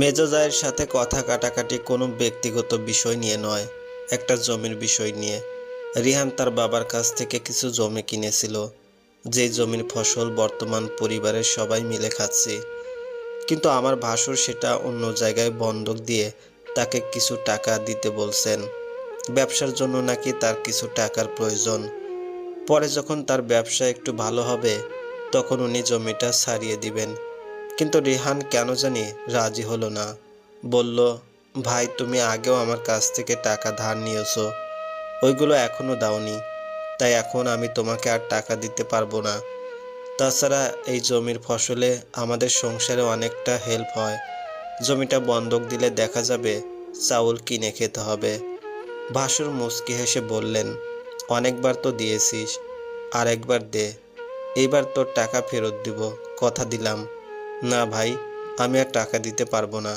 মেজাজায়ের সাথে কথা কাটাকাটি কোনো ব্যক্তিগত বিষয় নিয়ে নয়, একটা জমির বিষয় নিয়ে। রিহান তার বাবার কাছ থেকে কিছু জমি কিনেছিল, যেই জমির ফসল বর্তমান পরিবারের সবাই মিলে খাচ্ছে। কিন্তু আমার ভাসুর সেটা অন্য জায়গায় বন্ধক দিয়ে তাকে কিছু টাকা দিতে বলছেন। ব্যবসার জন্য নাকি তার কিছু টাকার প্রয়োজন। পরে যখন তার ব্যবসা একটু ভালো হবে, তখন উনি জমিটা ছাড়িয়ে দিবেন। কিন্তু রিহান কেন জানি রাজি হলো না। বলল, ভাই, তুমি আগেও আমার কাছ থেকে টাকা ধার নিয়েছো। ওইগুলো এখনও দাওনি। তাই এখন আমি তোমাকে আর টাকা দিতে পারব না। তাছাড়া এই জমির ফসলে আমাদের সংসারে অনেকটা হেল্প হয়। জমিটা বন্ধক দিলে দেখা যাবে চাউল কিনে খেতে হবে। ভাসুর মুচকি হেসে বললেন, অনেকবার তো দিয়েছিস আর একবার দে। এইবার তোর টাকা ফেরত দিব। কথা দিলাম। না ভাই, আমি আর টাকা দিতে পারব না,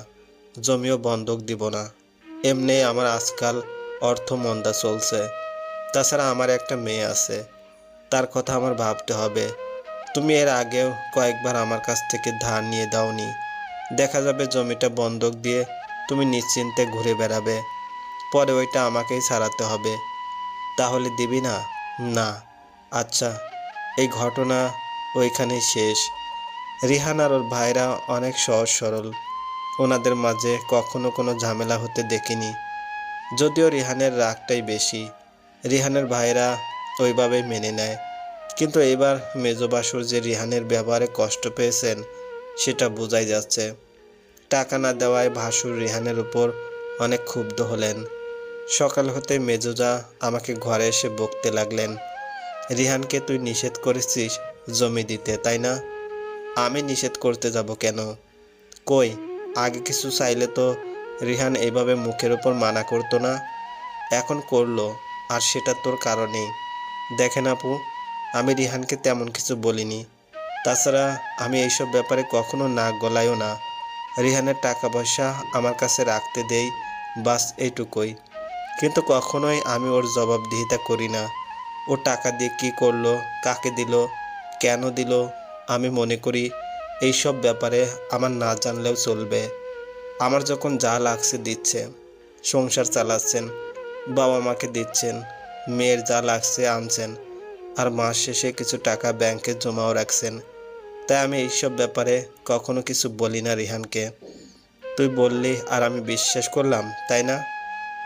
জমিও বন্ধক দিব না। এমনি আমার আজকাল অর্থ মন্দা চলছে। তাছাড়া আমার একটা মেয়ে আছে, তার কথা আমার ভাবতে হবে। তুমি এর আগেও কয়েকবার আমার কাছ থেকে ধার নিয়ে দাওনি। দেখা যাবে জমিটা বন্ধক দিয়ে তুমি নিশ্চিন্তে ঘুরে বেড়াবে, পরে ওইটা আমাকেই সারাতে হবে। তাহলে দিবি না? না। আচ্ছা এই ঘটনা ওইখানেই শেষ। রিহান আর ওর ভাইরা অনেক সহজ সরল। ওনাদের মাঝে কখনো কোনো ঝামেলা হতে দেখিনি। যদিও রিহানের রাগটাই বেশি। রিহানের ভাইরা ওইভাবেই মেনে নেয়। কিন্তু এবার মেজবাসুর যে রিহানের ব্যবহারে কষ্ট পেয়েছেন, সেটা বোঝাই যাচ্ছে। টাকা না দেওয়ায় ভাসুর রিহানের উপর অনেক ক্ষুব্ধ হলেন। সকাল হতে মেজোজা আমাকে ঘরে এসে বকতে লাগলেন। রিহানকে তুই নিষেধ করেছিস জমি দিতে, তাই না? আমি নিষেধ করতে যাব কেন? কই, আগে কিছু চাইলে তো রিহান এইভাবে মুখের ওপর মানা করতো না। এখন করল, আর সেটা তোর কারণেই। দেখেন আপু, আমি রিহানকে তেমন কিছু বলিনি। তাছাড়া আমি এইসব ব্যাপারে কখনো নাক গলাইও না। রিহানের টাকা পয়সা আমার কাছে রাখতে দেই, বাস এইটুকুই। কিন্তু কখনোই আমি ওর জবাবদিহিতা করি না। ও টাকা দিয়ে কী করল, কাকে দিল, কেন দিল আমি মনে করি এইসব ব্যাপারে আমার না জানলেও চলবে। আমার যখন যা লাগছে দিচ্ছে, সংসার চালাচ্ছেন, বাবা মাকে দিচ্ছেন, মেয়ের যা লাগছে আনছেন, আর মাস শেষে কিছু টাকা ব্যাংকে জমাও রাখছেন, তাই আমি এইসব ব্যাপারে কখনো কিছু বলি না রিহানকে। তুই বললি আর আমি বিশ্বাস করলাম, তাই না?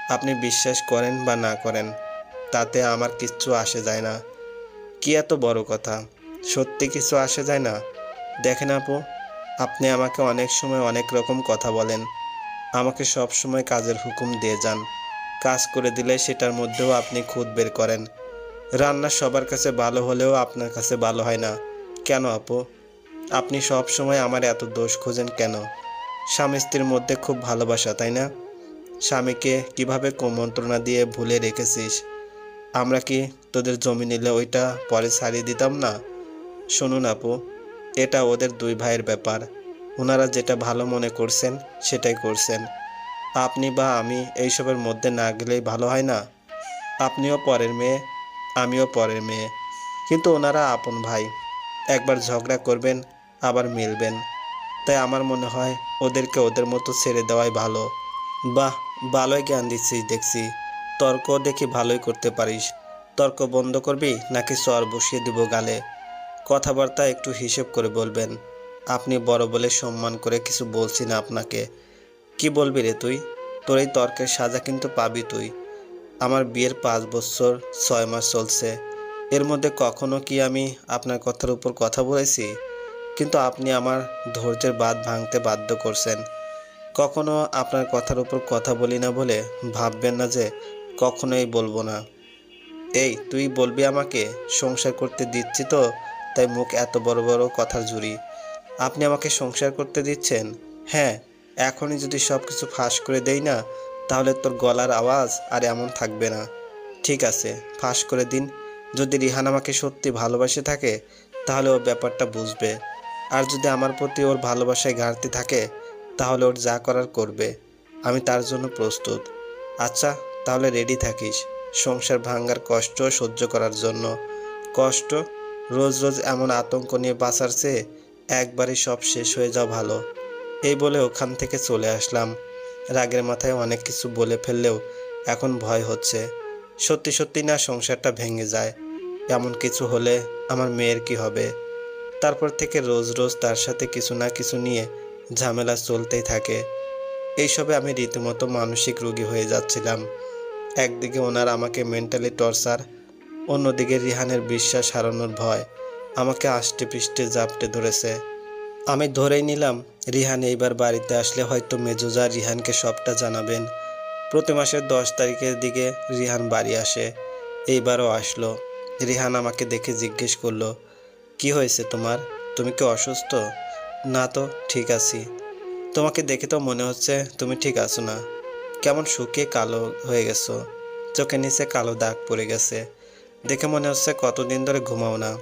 আপনি বিশ্বাস করেন বা না করেন, তাতে আমার কিচ্ছু আসে যায় না। কি এত বড় কথা? সত্যি কিছু আসে যায় না। দেখেন আপু, আপনি আমাকে অনেক সময় অনেক রকম কথা বলেন। আমাকে সব সময় কাজের হুকুম দিয়ে যান। কাজ করে দিলে সেটার মধ্যেও আপনি খুদ বের করেন। রান্না সবার কাছে ভালো হলেও আপনার কাছে ভালো হয় না। কেন আপু? আপনি সব সময় আমার এত দোষ খোঁজেন কেন? স্বামী স্ত্রীর মধ্যে খুব ভালোবাসা, তাই না? স্বামীকে কীভাবে কুমন্ত্রণা দিয়ে ভুলে রেখেছিস? আমরা কি তোদের জমি নিলে ওইটা পরে ছাড়িয়ে দিতাম না? শুনুন আপু, এটা ওদের দুই ভাইয়ের ব্যাপার। ওনারা যেটা ভালো মনে করছেন, সেটাই করছেন। আপনি বা আমি এইসবের মধ্যে না গেলেই ভালো হয় না? আপনিও পরের মেয়ে, আমিও পরের মেয়ে। কিন্তু ওনারা আপন ভাই। একবার ঝগড়া করবেন, আবার মিলবেন। তাই আমার মনে হয় ওদেরকে ওদের মতো ছেড়ে দেওয়াই ভালো। বাহ, ভালোই জ্ঞান দিচ্ছিস দেখছি। তর্ক দেখি ভালোই করতে পারিস। তর্ক বন্ধ করবি, নাকি সর বসিয়ে দিব গালে? কথাবার্তা একটু হিসেব করে বলবেন। আপনি বড় বলে সম্মান করে কিছু বলছি না আপনাকে। কি বলবি রে তুই? তোর এই তর্কের সাজা কিন্তু পাবি তুই। আমার বিয়ের পাঁচ বছর, ছয় মাস চলছে। এর মধ্যে কখনো কি আমি আপনার কথার উপর কথা বলেছি? কিন্তু আপনি আমার ধৈর্যের বাদ ভাঙতে বাধ্য করছেন। কখনো আপনার কথার উপর কথা বলি না বলে ভাববেন না যে কখনোই বলব না। এই, তুই বলবি আমাকে? সংসার করতে দিচ্ছি তো? তাই মুখ এত বড় বড় কথার জুড়ি আপনি আমাকে সংসার করতে দিচ্ছেন? হ্যাঁ এখনই যদি সব কিছু ফাঁস করে দেই না, তাহলে তোর গলার আওয়াজ আর এমন থাকবে না। ঠিক আছে, ফাঁস করে দিন। যদি রিহান আমাকে সত্যি ভালোবাসে থাকে, তাহলে ও ব্যাপারটা বুঝবে। আর যদি আমার প্রতি ওর ভালোবাসায় ঘাটতি থাকে, তাহলে ওর যা করার করবে। আমি তার জন্য প্রস্তুত। আচ্ছা তাহলে রেডি থাকিস। সংসার ভাঙ্গার কষ্ট সহ্য করার জন্য। কষ্ট? রোজ রোজ এমন আতঙ্ক নিয়ে বাঁচার চেয়ে একবারই সব শেষ হয়ে যাওয়া ভালো। এই বলে ওখান থেকে চলে আসলাম। রাগের মাথায় অনেক কিছু বলে ফেললেও এখন ভয় হচ্ছে। সত্যি সত্যি না সংসারটা ভেঙে যায়। এমন কিছু হলে আমার মেয়ের কি হবে? তারপর থেকে রোজ রোজ তার সাথে কিছু না কিছু নিয়ে ঝামেলা চলতেই থাকে। এইসবে আমি রীতিমতো মানসিক রোগী হয়ে যাচ্ছিলাম। একদিকে ওনার আমাকে মেন্টালি টর্চার অন্যদিকে রিহানের বিশ্বাস হারানোর ভয় আমাকে আষ্টে পৃষ্ঠে জাপটে ধরেছে। আমি ধরেই নিলাম, রিহান এইবার বাড়িতে আসলে হয়তো মেজুজা রিহানকে সবটা জানাবেন। প্রতি মাসের দশ তারিখের দিকে রিহান বাড়ি আসে, এইবারও আসলো। রিহান আমাকে দেখে জিজ্ঞেস করল, কি হয়েছে তোমার? তুমি কি অসুস্থ? না তো, ঠিক আছি। তোমাকে দেখে তো মনে হচ্ছে তুমি ঠিক আছো না। কেমন শুকিয়ে কালো হয়ে গেছো। চোখের নিচে কালো দাগ পড়ে গেছে। দেখে মনে হচ্ছে কতদিন ধরে ঘুমাও না।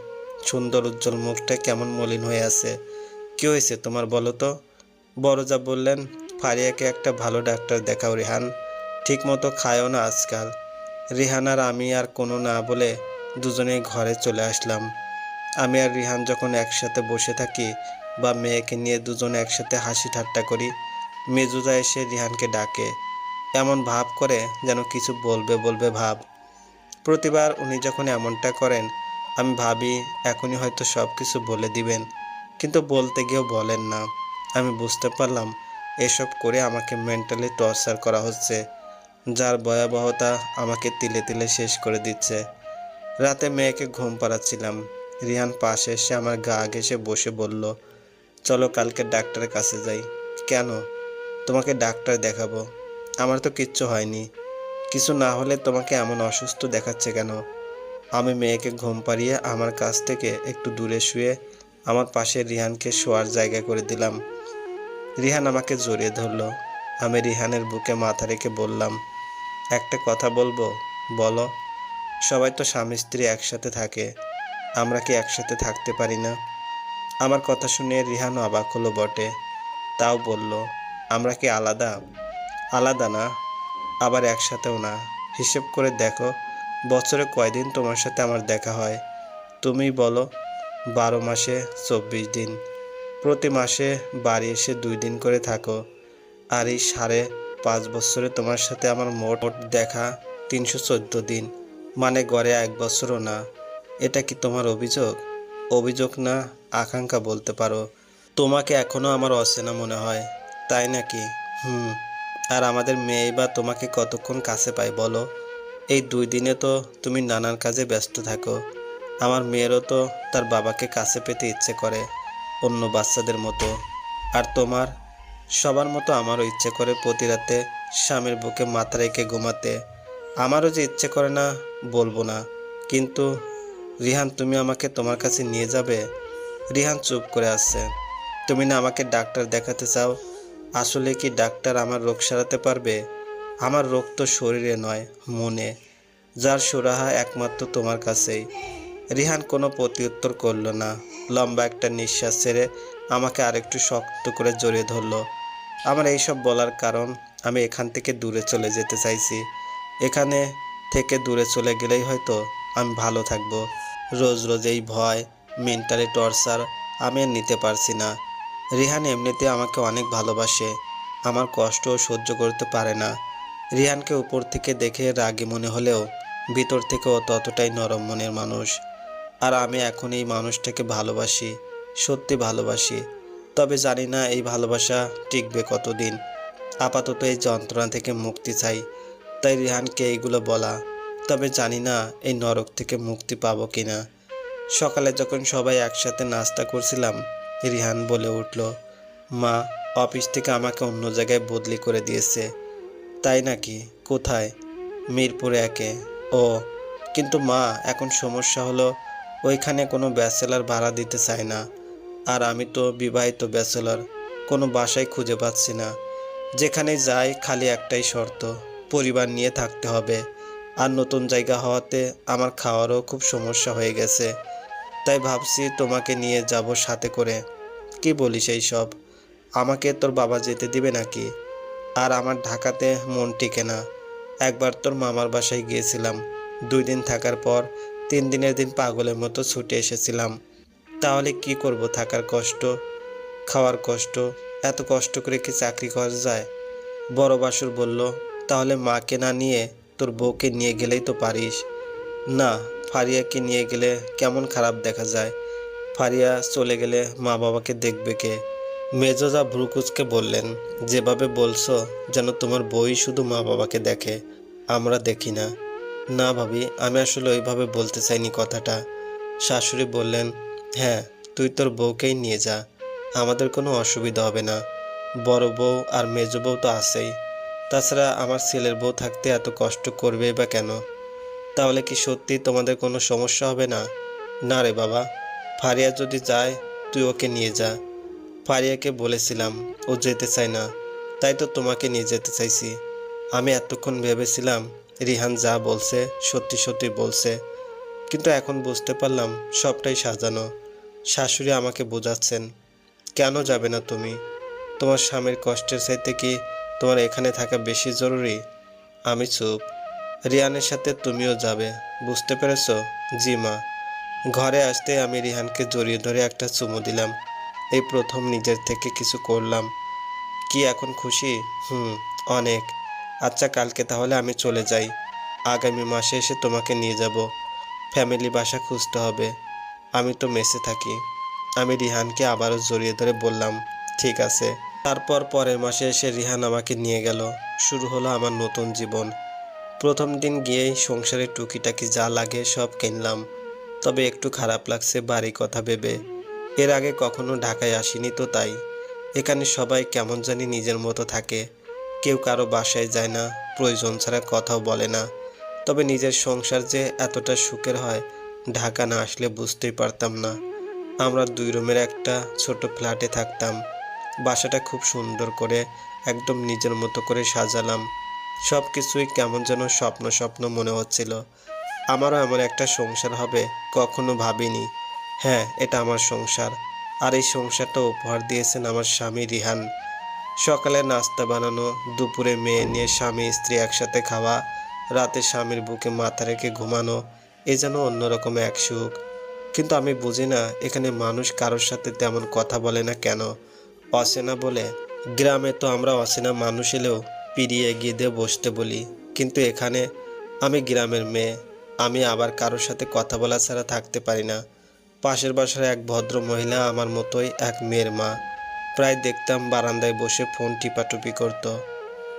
সুন্দর উজ্জ্বল মুখটা কেমন মলিন হয়ে আছে। কি হয়েছে তোমার বলো তো? বড় যা বললেন, ফারিয়াকে একটা ভালো ডাক্তার দেখাও রেহান। ঠিক মতো খায়ও না আজকাল। রিহান আর আমি আর কোনো না বলে দুজনেই ঘরে চলে আসলাম। আমি আর রিহান যখন একসাথে বসে থাকি বা মেয়েকে নিয়ে দুজনে একসাথে হাসি ঠাট্টা করি মেজুদা এসে রিহানকে ডাকে। এমন ভাব করে যেন কিছু বলবে বলবে ভাব। প্রতিবার উনি যখন এমনটা করেন, আমি ভাবি, এখনই হয়তো সব কিছু বলে দিবেন। কিন্তু বলতে গিয়েও বলেন না। আমি বুঝতে পারলাম, এসব করে আমাকে মেন্টালি টর্চার করা হচ্ছে। যার ভয়াবহতা আমাকে তিলে তিলে শেষ করে দিচ্ছে। রাতে মেয়েকে ঘুম পাড়াচ্ছিলাম। রিহান পাশে এসে আমার গা ঘেসে বসে বলল, চলো কালকে ডাক্তারের কাছে যাই। কেন? তোমাকে ডাক্তার দেখাবো। আমার তো কিচ্ছু হয়নি। কিছু না হলে তোমাকে এমন অসুস্থ দেখাচ্ছে কেন? আমি মেয়েকে ঘুম পাড়িয়ে আমার কাছ থেকে একটু দূরে শুয়ে আমার পাশে রিহানকে শোয়ার জায়গা করে দিলাম। রিহান আমাকে জড়িয়ে ধরলো। আমি রিহানের বুকে মাথা রেখে বললাম, একটা কথা বলব? বলো। সবাই তো স্বামী স্ত্রী একসাথে থাকে। আমরা কি একসাথে থাকতে পারি না? আমার কথা শুনে রিহানও অবাক হলো বটে। তাও বলল, আমরা কি আলাদা? আলাদা না। আবার একসাথেও না। হিসেব করে দেখো, বছরে কয়দিন তোমার সাথে আমার দেখা হয়? তুমি বলো, বারো মাসে চব্বিশ দিন। প্রতি মাসে বাড়ি এসে দুই দিন করে থাকো। আর এই সাড়ে পাঁচ বছরে তোমার সাথে আমার মোট দেখা তিনশো চোদ্দ দিন। মানে গড়ে এক বছরও না। এটা কি তোমার অভিযোগ? অভিযোগ না, আকাঙ্ক্ষা বলতে পারো। তোমাকে এখনও আমার অচেনা মনে হয়, তাই নাকি? হুম। আর আমাদের মেয়ে বা তোমাকে কতক্ষণ কাছে পাই বলো? এই দুই দিনে তো তুমি নানান কাজে ব্যস্ত থাকো। আমার মেয়েরও তো তার বাবাকে কাছে পেতে ইচ্ছে করে, অন্য বাচ্চাদের মতো। আর তোমার, সবার মতো আমারও ইচ্ছে করে প্রতি রাতে স্বামীর বুকে মাথা রেখে ঘুমাতে। আমারও যে ইচ্ছে করে না, বলব না। কিন্তু রিহান, তুমি আমাকে তোমার কাছে নিয়ে যাবে? রিহান চুপ করে আছে। তুমি না আমাকে ডাক্তার দেখাতে চাও? আসলে কি ডাক্তার আমার রোগ সারাতে পারবে? আমার রোগ তো শরীরে নয়, মনে। যার সুরাহা একমাত্র তোমার কাছেই। রিহান কোনো প্রত্যুত্তর করল না। লম্বা একটা নিঃশ্বাস ছেড়ে আমাকে আরেকটু শক্ত করে জড়িয়ে ধরলো। আমার এইসব বলার কারণ আমি এখান থেকে দূরে চলে যেতে চাইছি। এখানে থেকে দূরে চলে গেলেই হয়তো আমি ভালো থাকব। রোজ রোজ এই ভয় মেন্টালি টর্চার আমি নিতে পারছি না। রিহান এমনিতে আমাকে অনেক ভালোবাসে। আমার কষ্টও সহ্য করতে পারে না। রিহানকে উপর থেকে দেখে রাগী মনে হলেও ভিতর থেকে ও ততটাই নরম মনের মানুষ। আর আমি এখন এই মানুষটাকে ভালোবাসি, সত্যি ভালোবাসি। তবে জানি না এই ভালোবাসা টিকবে কতদিন। আপাতত এই যন্ত্রণা থেকে মুক্তি চাই, তাই রিহানকে এইগুলো বলা। তবে জানি না এই নরক থেকে মুক্তি পাবো কিনা। সকালে যখন সবাই একসাথে নাস্তা করছিলাম রিহান বলে উঠল, মা, অফিস থেকে আমাকে অন্য জায়গায় বদলি করে দিয়েছে। তাই নাকি? কোথায়? মিরপুরে একে। ও, কিন্তু মা, এখন সমস্যা হলো ওইখানে কোনো ব্যাচেলার ভাড়া দিতে চায় না। আর আমি তো বিবাহিত ব্যাচেলার, কোনো বাসায় খুঁজে পাচ্ছি না। যেখানে যাই খালি একটাই শর্ত, পরিবার নিয়ে থাকতে হবে। আর নতুন জায়গা হওয়াতে আমার খাওয়ারও খুব সমস্যা হয়ে গেছে। তাই ভাবছি তোমাকে নিয়ে যাব সাথে করে। কি বলিস এই সব? আমাকে তোর বাবা যেতে দিবে নাকি? আর আমার ঢাকাতে মন টিকে না। একবার তোর মামার বাসায় গিয়েছিলাম। দুই দিন থাকার পর তিন দিনের দিন পাগলের মতো ছুটে এসেছিলাম। তাহলে কি করব থাকার কষ্ট? খাওয়ার কষ্ট? এত কষ্ট করে কি চাকরি করা যায়? বড় বাসুর বলল, তাহলে মাকে না নিয়ে তোর বউকে নিয়ে গেলেই তো পারিস। না ফারিয়াকে নিয়ে গেলে কেমন খারাপ দেখা যায়? ফারিয়া চলে গেলে মা বাবাকে দেখবে কে? মেজোজা ভ্রুকুচকে বললেন, যেভাবে বলছো যেন তোমার বই শুধু মা বাবাকে দেখে, আমরা দেখি না। না ভাবি, আমি আসলে ওইভাবে বলতে চাইনি কথাটা। শাশুড়ি বললেন হ্যাঁ তুই তোর বউকেই নিয়ে যা, আমাদের কোনো অসুবিধা হবে না। বড় বউ আর মেজ বউ তো আছেই। তাছাড়া আমার ছেলের বউ থাকতে এত কষ্ট করবে বা কেন? তাহলে কি সত্যি তোমাদের কোনো সমস্যা হবে না? না রে বাবা। ফারিয়া যদি যায় তুই ওকে নিয়ে যা। ফারিয়াকে বলেছিলাম ও যেতে চায় না। তাই তো তোমাকে নিয়ে যেতে চাইছি। আমি এতক্ষণ ভেবেছিলাম রিহান যা বলছে সত্যি সত্যি বলছে। কিন্তু এখন বুঝতে পারলাম সবটাই সাজানো। শাশুড়ি আমাকে বোঝাচ্ছেন, কেন যাবে না তুমি? তোমার স্বামীর কষ্টের চাইতে কি তোমার এখানে থাকা বেশি জরুরি? আমি চুপ। রিহানের সাথে তুমিও যাবে, বুঝতে পেরেছ? জি মা। ঘরে আসতে আমি রিহানকে জড়িয়ে ধরে একটা চুমু দিলাম। এই প্রথম নিজের থেকে কিছু করলাম। কি এখন খুশি? হুম, অনেক। আচ্ছা কালকে তাহলে আমি চলে যাই। আগামী মাসে এসে তোমাকে নিয়ে যাব। ফ্যামিলি বাসা খুঁজতে হবে। আমি তো মেসে থাকি। আমি রিহানকে আবারও জড়িয়ে ধরে বললাম, ঠিক আছে। তারপর পরের মাসে এসে রিহান আমাকে নিয়ে গেল। শুরু হলো আমার নতুন জীবন। প্রথম দিন গিয়েই সংসারে টুকিটাকি যা লাগে সব কিনলাম। তবে একটু খারাপ লাগছে বাড়ি কথা ভেবে। এর আগে কখনো ঢাকায় আসিনি তো তাই। এখানে সবাই কেমন জানি নিজের মতো থাকে। কেউ কারও বাসায় যায় না, প্রয়োজন ছাড়া কথাও বলে না। তবে নিজের সংসার যে এতটা সুখের হয়, ঢাকা না আসলে বুঝতেই পারতাম না। আমরা দুই রুমের একটা ছোট ফ্ল্যাটে থাকতাম। বাসাটা খুব সুন্দর করে, একদম নিজের মতো করে সাজালাম। সব কিছুই কেমন যেন স্বপ্ন স্বপ্ন মনে হচ্ছিল। আমারও এমন একটা সংসার হবে, কখনো ভাবিনি। হ্যাঁ এটা আমার সংসার। আর এই সংসারটা উপহার দিয়েছেন আমার স্বামী রিহান। সকালে নাস্তা বানানো, দুপুরে মেয়ে নিয়ে স্বামী, স্ত্রী একসাথে খাওয়া, রাতে স্বামীর বুকে মাথা রেখে ঘুমানো, এ যেন অন্যরকম এক সুখ। কিন্তু আমি বুঝি না, এখানে মানুষ কারোর সাথে তেমন কথা বলে না কেন? অচেনা বলে? গ্রামে তো আমরা অচেনা মানুষ এলেও পিড়িয়ে এগিয়ে দিয়ে বসতে বলি, কিন্তু এখানে আমি গ্রামের মেয়ে, আমি আবার কারোর সাথে কথা বলা ছাড়া থাকতে পারি না। পাশের বাসার এক ভদ্র মহিলা আমার মতোই এক মেয়ের মা। প্রায় দেখতাম বারান্দায় বসে ফোন টিপাটুপি করত।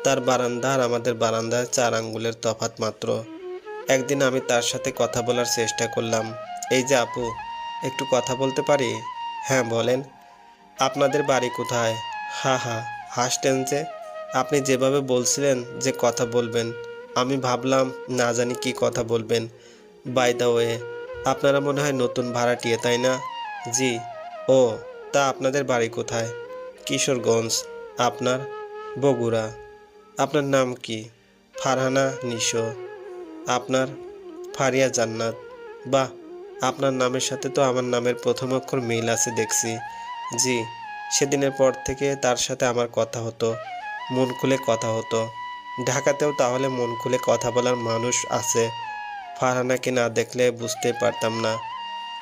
তার বারান্দা আর আমাদের বারান্দায় চার আঙ্গুলের তফাত মাত্র। একদিন আমি তার সাথে কথা বলার চেষ্টা করলাম, এই যে আপু, একটু কথা বলতে পারি? হ্যাঁ বলেন। আপনাদের বাড়ি কোথায়? হা হা হাসতেন যে। আপনি যেভাবে বলছিলেন যে কথা বলবেন, আমি ভাবলাম না জানি কি কথা বলবেন। বাই দ্য ওয়ে আপনারা মনে হয় নতুন ভাড়াটিয়ে, তাই না? জি। ও, তা আপনাদের বাড়ি কোথায়? কিশোরগঞ্জ। আপনার? বগুড়া। আপনার নাম কি? ফারহানা নিশো। আপনার? ফারিয়া জান্নাত। বাহ, আপনার নামের সাথে তো আমার নামের প্রথম অক্ষর মিল আছে দেখছি। জি, সেদিনের পর থেকে তার সাথে আমার কথা হতো। মন খুলে কথা হতো। ঢাকাতেও তাহলে মন খুলে কথা বলার মানুষ আছে। ফারহানাকে না দেখলে বুঝতে পারতাম না।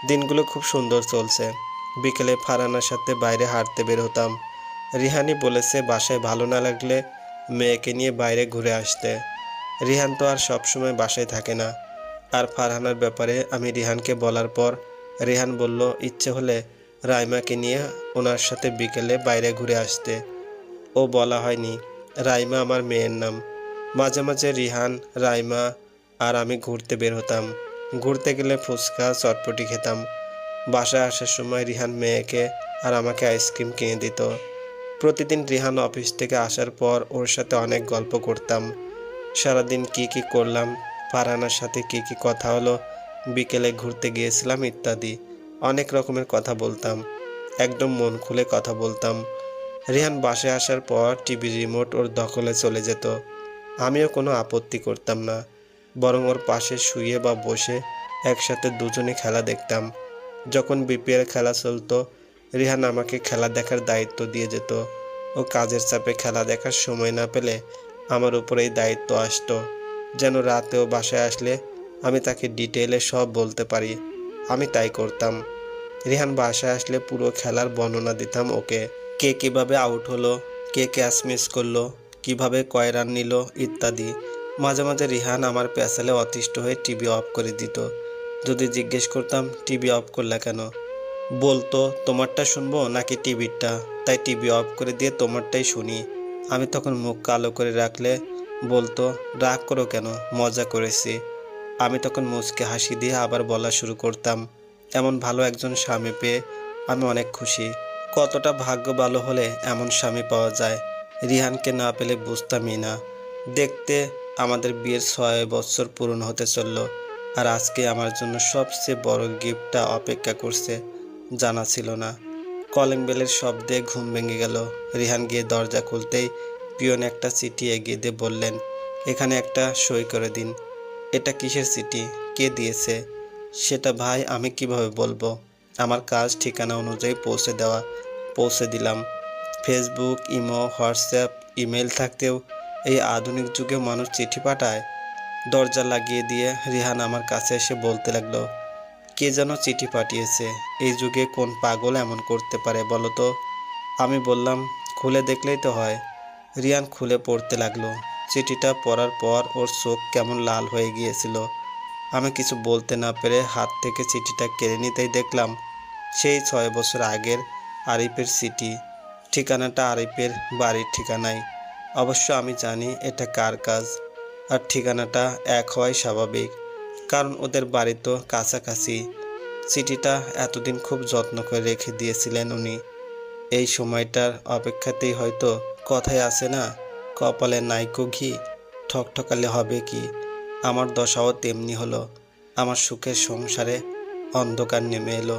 দিনগুলো খুব সুন্দর চলছে। বিকেলে ফারহানার সাথে বাইরে হাঁটতে বের হতাম। রিহানি বলেছে, বাসায় ভালো না লাগলে মেয়েকে নিয়ে বাইরে ঘুরে আসতে। রিহান তো আর সবসময় বাসায় থাকে না। আর ফারহানার ব্যাপারে আমি রিহানকে বলার পর রিহান বলল, ইচ্ছে হলে রাইমাকে নিয়ে ওনার সাথে বিকেলে বাইরে ঘুরে আসতে। ও বলা হয়নি। রাইমা আমার মেয়ের নাম। মাঝে মাঝে রিহান, রাইমা আর আমি ঘুরতে বের হতাম। ঘুরতে গেলে ফুচকা, চটপটি খেতাম। বাসায় আসার সময় রিহান মেয়েকে আর আমাকে আইসক্রিম কিনে দিত। প্রতিদিন রিহান অফিস থেকে আসার পর ওর সাথে অনেক গল্প করতাম। সারাদিন কি কি করলাম ফারহানার সাথে কি কি কথা হলো, বিকেলে ঘুরতে গিয়েছিলাম ইত্যাদি। অনেক রকমের কথা বলতাম। একদম মন খুলে কথা বলতাম। রিহান বাসায় আসার পর টিভি রিমোট ওর দখলে চলে যেত। আমিও কোনো আপত্তি করতাম না, বরং ওর পাশে শুয়ে বা বসে একসাথে দুজনে খেলা দেখতাম। যখন বিপিএল খেলা চলতো, রিহান আমাকে খেলা দেখার দায়িত্ব দিয়ে যেত। ও কাজের চাপে খেলা দেখার সময় না পেলে আমার উপরে এই দায়িত্ব আসতো। যেন রাতেও বাসায় আসলে আমি তাকে ডিটেলে সব বলতে পারি, আমি তাই করতাম। রিহান বাসায় আসলে পুরো খেলার বর্ণনা দিতাম ওকে। কে কীভাবে আউট হলো, কে ক্যাচ মিস করল, কীভাবে কয় রান নিল ইত্যাদি। মাঝে মাঝে রিহান আমার প্যাসেলে অতিষ্ঠ হয়ে টিভি অফ করে দিত। যদি জিজ্ঞেস করতাম টিভি অফ করলা কেন? বলতো, তোমারটা শুনব নাকি টিভিরটা তাই টিভি অফ করে দিয়ে তোমারটাই শুনি। আমি তখন মুখ কালো করে রাখলে, বলতো, রাগ করো কেন? মজা করেছি। আমি তখন মুচকে হাসি দিয়ে আবার বলা শুরু করতাম, এমন ভালো একজন স্বামী পেয়ে আমি অনেক খুশি। কতটা ভাগ্য ভালো হলে এমন স্বামী পাওয়া যায়? রিহানকে না পেলে বুঝতামই না। দেখতে আমাদের বিয়ের ছয় বছর পূরণ হতে চলল আর আজকে আমার জন্য সবচেয়ে বড় গিফটটা অপেক্ষা করছে জানা ছিল না। কলিং বেলের শব্দে ঘুম ভেঙে গেল। রিহান গিয়ে দরজা খুলতেই পিয়ন একটা চিঠি এগিয়ে দিয়ে বললেন, এখানে একটা সই করে দিন। এটা কিসের চিঠি? কে দিয়েছে? সেটা ভাই আমি কীভাবে বলব? আমার কাজ ঠিকানা অনুযায়ী পৌঁছে দেওয়া পৌঁছে দিলাম। ফেসবুক ইমো হোয়াটসঅ্যাপ ইমেল থাকতেও এই আধুনিক যুগে মানুষ চিঠি পাঠায়। দরজা লাগিয়ে দিয়ে রিহান আমার কাছে এসে বলতে লাগল, কে যেন চিঠি পাঠিয়েছে? এই যুগে কোন পাগল এমন করতে পারে বলো তো? আমি বললাম, খুলে দেখলেই তো হয়। রিয়ান খুলে পড়তে লাগল। চিঠিটা পড়ার পর ওর চোখ কেমন লাল হয়ে গিয়েছিল। আমি কিছু বলতে না পেরে হাত থেকে চিঠিটা কেড়ে নিতেই দেখলাম, সেই ছয় বছর আগের আরিফের সিটি। ঠিকানাটা আরিফের বাড়ির ঠিকানায়। অবশ্য আমি জানি এটা কার কাজ, আর ঠিকানাটা এক হওয়াই স্বাভাবিক, কারণ ওদের বাড়ি তো কাছাকাছি। সিটিটা এতদিন খুব যত্ন করে রেখে দিয়েছিলেন উনি। এই সময়টার অপেক্ষাতেই হয়তো কথায় আসে না, কপালে নাইকো ঘি, ঠকঠকালে হবে কি? আমার দশাও তেমনি হলো, আমার সুখের সংসারে অন্ধকার নেমে এলো।